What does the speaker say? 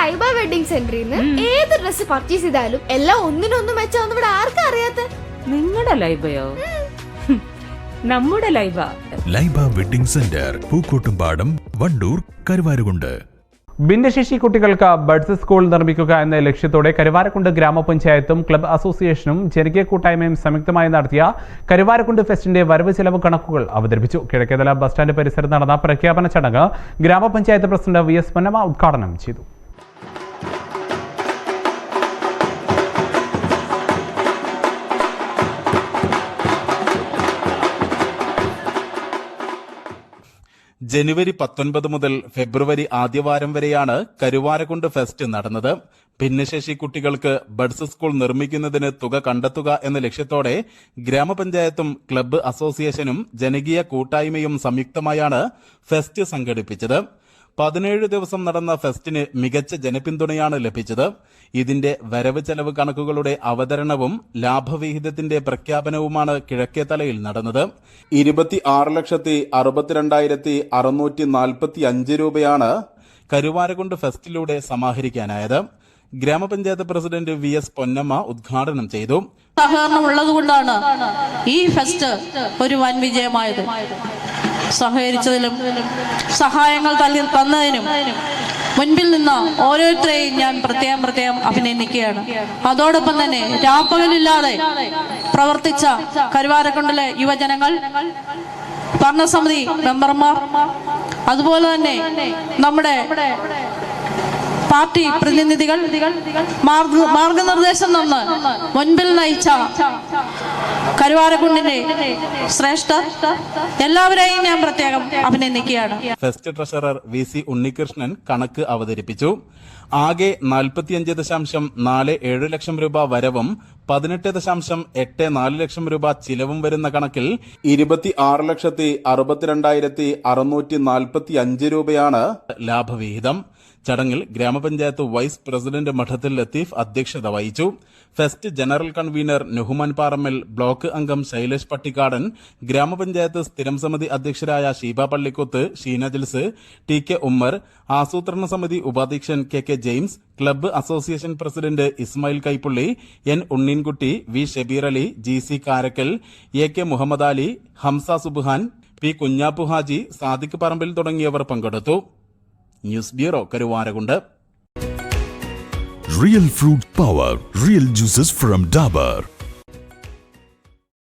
Laiba wedding സെന്ററിൽ നിന്ന് ഏത് ഡ്രസ് പർച്ചേസ് ചെയ്താലും എല്ലാം ഒന്നിനൊന്നും മെച്ചാന്ന് ഇവിടെ ആർക്കും അറിയാത്ത? നിങ്ങളുടെ ലൈബയോ? നമ്മുടെ Laiba. Laiba wedding centre Pookkottumpadam Wandoor Karuvarakundu. ഭിന്നശേഷി കുട്ടികൾക്ക് ബഡ്സ് സ്കൂൾ നിർമ്മിക്കുക എന്ന ലക്ഷ്യത്തോടെ കരുവാരക്കുണ്ട് ഗ്രാമപഞ്ചായത്തും ക്ലബ് അസോസിയേഷനും ജനകീയ കൂട്ടായ്മയും സംയുക്തമായി നടത്തിയ കരുവാരക്കുണ്ട് ഫെസ്റ്റിന്റെ വരവ് ചെലവ് കണക്കുകൾ അവതരിപ്പിച്ചു. കിഴക്കേതല ബസ് സ്റ്റാൻഡ് പരിസരത്ത് നടന്ന പ്രഖ്യാപന ചടങ്ങ് ഗ്രാമപഞ്ചായത്ത് പ്രസിഡന്റ് വി എസ് പൊന്നമ്മ ഉദ്ഘാടനം ചെയ്തു. ജനുവരി പത്തൊൻപത് മുതൽ ഫെബ്രുവരി ആദ്യവാരം വരെയാണ് കരുവാരക്കുണ്ട് ഫെസ്റ്റ് നടന്നത്. ഭിന്നശേഷി കുട്ടികൾക്ക് ബഡ്സ് സ്കൂൾ നിർമ്മിക്കുന്നതിന് തുക കണ്ടെത്തുക എന്ന ലക്ഷ്യത്തോടെ ഗ്രാമപഞ്ചായത്തും ക്ലബ്ബ് അസോസിയേഷനും ജനകീയ കൂട്ടായ്മയും സംയുക്തമായാണ് ഫെസ്റ്റ് സംഘടിപ്പിച്ചത്. പതിനേഴ് ദിവസം നടന്ന ഫെസ്റ്റിന് മികച്ച ജനപിന്തുണയാണ് ലഭിച്ചത്. ഇതിന്റെ വരവ് ചെലവ് കണക്കുകളുടെ അവതരണവും ലാഭവിഹിതത്തിന്റെ പ്രഖ്യാപനവുമാണ് കിഴക്കേ തലയിൽ നടന്നത്. ലക്ഷത്തി അറുപത്തിരണ്ടായിരത്തി അറുന്നൂറ്റി നാൽപ്പത്തി അഞ്ച് രൂപയാണ് കരുവാരകുണ്ട് ഫെസ്റ്റിലൂടെ സമാഹരിക്കാനായത്. ഗ്രാമപഞ്ചായത്ത് പ്രസിഡന്റ് വി എസ് പൊന്നമ്മ ഉദ്ഘാടനം ചെയ്തു. സഹകരണം ഉള്ളതുകൊണ്ടാണ് ഈ ഫെസ്റ്റ് ഒരു വൻ വിജയമായത്. സഹകരിച്ചതിലും സഹായങ്ങൾ തന്നതിനും മുൻപിൽ നിന്ന് ഓരോരുത്തരെയും ഞാൻ പ്രത്യേകം പ്രത്യേകം അഭിനന്ദിക്കുകയാണ്. അതോടൊപ്പം തന്നെ രാപ്പകലില്ലാതെ പ്രവർത്തിച്ച കരുവാരക്കുണ്ടിലെ യുവജനങ്ങൾ ഭരണസമിതി മെമ്പർമാർ അതുപോലെ തന്നെ നമ്മുടെ പാർട്ടി പ്രതിനിധികൾ മാർഗ- മാർഗനിർദ്ദേശം തന്ന് മുൻപിൽ നയിച്ച കരുവാരക്കുണ്ടിന്റെ ശ്രേഷ്ഠ എല്ലാവരെയും ഞാൻ പ്രത്യേകം അഭിനന്ദിക്കുകയാണ്. First treasurer V C Unnikrishnan കണക്ക് അവതരിപ്പിച്ചു. ആകെ നാൽപ്പത്തിയഞ്ച് ദശാംശം നാല് ഏഴ് ലക്ഷം രൂപ വരവും പതിനെട്ട് ദശാംശം എട്ട് നാല് ലക്ഷം രൂപ ചിലവും വരുന്ന കണക്കിൽ ഇരുപത്തി ആറ് ലക്ഷത്തി അറുപത്തിരണ്ടായിരത്തി അറുന്നൂറ്റി നാൽപ്പത്തി അഞ്ച് രൂപയാണ് ലാഭവിഹിതം. ചടങ്ങിൽ ഗ്രാമപഞ്ചായത്ത് വൈസ് പ്രസിഡന്റ് മഠത്തിൽ ലത്തീഫ് അധ്യക്ഷത വഹിച്ചു. Fest general convener Nuhuman Parammal block അംഗം ശൈലേഷ് പട്ടിക്കാടൻ ഗ്രാമപഞ്ചായത്ത് സ്ഥിരം സമിതി അധ്യക്ഷരായ ഷീബ പള്ളിക്കുത്ത് ഷീന ജിൽസ് ടി കെ ഉമ്മർ ആസൂത്രണ സമിതി ഉപാധ്യക്ഷൻ K K James club association president Ismail Kaipulli N Unneenkutty V Shabeer Ali G C Karakkal A K Muhammad Ali Hamza Subhan P Kunhappu Haji Sadiq Parambil തുടങ്ങിയവർ പങ്കെടുത്തു. News bureau Karuvarakundu. Real fruit power real juices from Dabur